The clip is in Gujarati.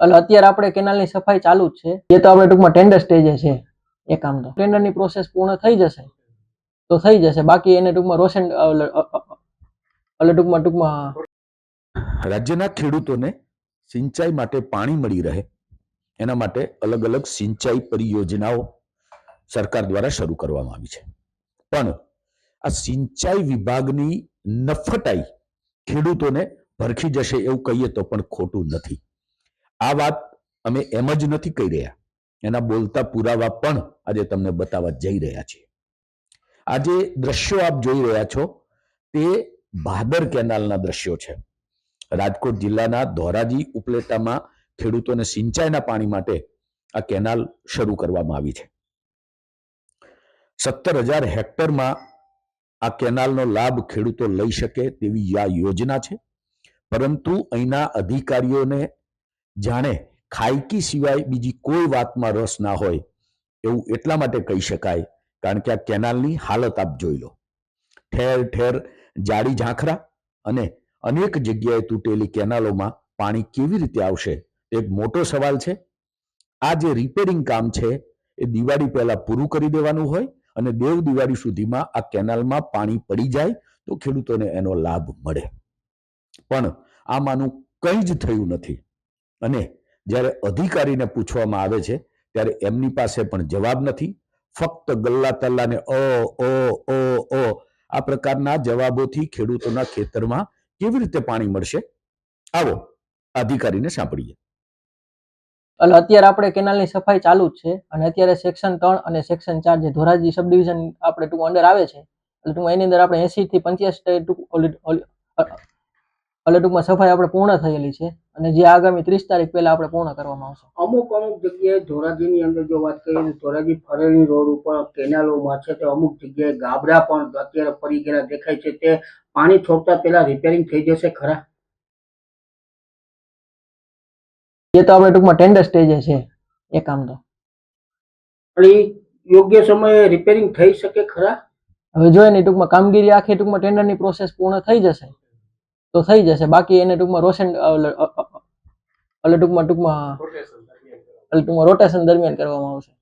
એટલે અત્યારે આપણે કેનાલની સફાઈ ચાલુ જ છે. એ તો આપણે ટૂંકમાં ટેન્ડર સ્ટેજે છે એ કામ તો. ટેન્ડરની પ્રોસેસ પૂર્ણ થઈ જશે. તો થઈ જશે. બાકી એને ટૂંકમાં રોશન એટલે ટૂંકમાં ટૂંકમાં રાજ્યના ખેડૂતોને સિંચાઈ માટે પાણી મળી રહે. એના માટે અલગ અલગ સિંચાઈ પરિયોજનાઓ સરકાર દ્વારા શરૂ કરવામાં આવી છે. પણ આ સિંચાઈ વિભાગની નફટાઈ ખેડૂતોને ભરખી જશે એવું કહીએ તો પણ ખોટું નથી. આ વાત અમે એમ જ નથી કહી રહ્યા. એના બોલતા પુરાવા પણ આજે તમને બતાવવા જઈ રહ્યા છીએ. આ જે દ્રશ્યો આપ જોઈ રહ્યા છો, તે ભાદર કેનાલના દ્રશ્યો છે. રાજકોટ જિલ્લાના ધોરાજી ઉપલેટામાં ખેડૂતોને સિંચાઈના પાણી માટે આ કેનાલ શરૂ કરવામાં આવી છે. સત્તર હજાર હેક્ટરમાં આ કેનાલનો લાભ ખેડૂતો લઈ શકે તેવી આ યોજના છે. પરંતુ અહીંના અધિકારીઓને જાણે ખાયકી સિવાય બીજી કોઈ વાતમાં રસ ના હોય એવું એટલા માટે કહી શકાય કારણ કે આ કેનાલની હાલત આપ જોઈ લો. ઠેર ઠેર જાડી ઝાંખરા અને અનેક જગ્યાએ તૂટેલી કેનાલોમાં પાણી કેવી રીતે આવશે એક મોટો સવાલ છે. આ જે રિપેરિંગ કામ છે એ દિવાળી પહેલા પૂરું કરી દેવાનું હોય અને દેવ દિવાળી સુધીમાં આ કેનાલમાં પાણી પડી જાય તો ખેડૂતોને એનો લાભ મળે. પણ આમાંનું કંઈ જ થયું નથી. અને જ્યારે અધિકારીને પૂછવામાં આવે છે, ત્યારે એમની પાસે પણ જવાબ નથી. ફક્ત ગલ્લા તલ્લાને અ ઓ ઓ ઓ આ પ્રકારના જવાબોથી ખેડૂતોના ખેતરમાં કેવી રીતે પાણી મળશે? આવો, અધિકારીને સાંભળીએ. એટલે અત્યારે આપણે કેનાલની સફાઈ ચાલુ જ છે અને અત્યારે સેક્શન ત્રણ અને સેક્શન ચાર જે ધોરાજી સબ ડિવિઝન આપણે ટૂંક અંડર આવે છે, એટલે ટૂંક એની અંદર આપણે એસી થી પંચ્યાસી એટલે ટૂંકમાં સફાઈ આપણે પૂર્ણ થયેલી છે અને જે આગામી ત્રીસ તારીખ પહેલા આપણે પૂર્ણ કરવામાં આવશે. અમુક અમુક જગ્યાએ ધોરાજીની અંદર જો વાત કરીએ તો ધોરાજી ફરેલી રોડ ઉપર કેનાલોમાં છે તે અમુક જગ્યાએ ગાબડા પણ અત્યારે પડી ગયેલા દેખાય છે. તે પાણી છોડતા પહેલા રિપેરિંગ થઈ જશે ખરા? એ તો આપણે ટૂંકમાં ટેન્ડર સ્ટેજે છે એ કામ તો. એ યોગ્ય સમયે રિપેરિંગ થઈ શકે ખરા? હવે જોઈએ ને ટૂંકમાં કામગીરી આખી ટૂંકમાં ટેન્ડરની પ્રોસેસ પૂર્ણ થઈ જશે. તો થઈ જશે બાકી એને ટૂંકમાં રોશન એટલે ટૂંકમાં ટૂંકમાં એટલે ટૂંકમાં રોટેશન દરમિયાન કરવામાં આવશે